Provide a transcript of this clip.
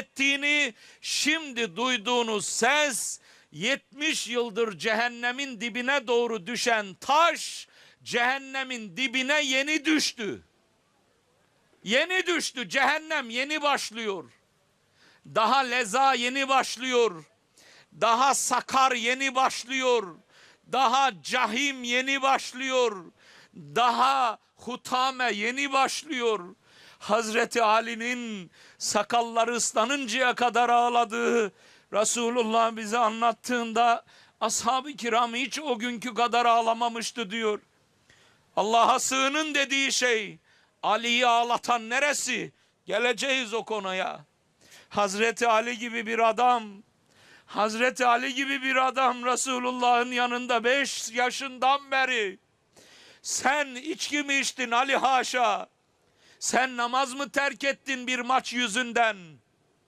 ettiğini, şimdi duyduğunuz ses 70 yıldır cehennemin dibine doğru düşen taş cehennemin dibine yeni düştü. Yeni düştü. Cehennem yeni başlıyor. Daha leza yeni başlıyor. Daha sakar yeni başlıyor. Daha cahim yeni başlıyor. Daha hutame yeni başlıyor. Hazreti Ali'nin sakalları ıslanıncaya kadar ağladığı Resulullah bize anlattığında ashab-ı kiram hiç o günkü kadar ağlamamıştı diyor. Allah'a sığının dediği şey Ali'yi ağlatan neresi? Geleceğiz o konuya. Hazreti Ali gibi bir adam Hazreti Ali gibi bir adam Resulullah'ın yanında beş yaşından beri sen içki mi içtin Ali haşa sen namaz mı terk ettin bir maç yüzünden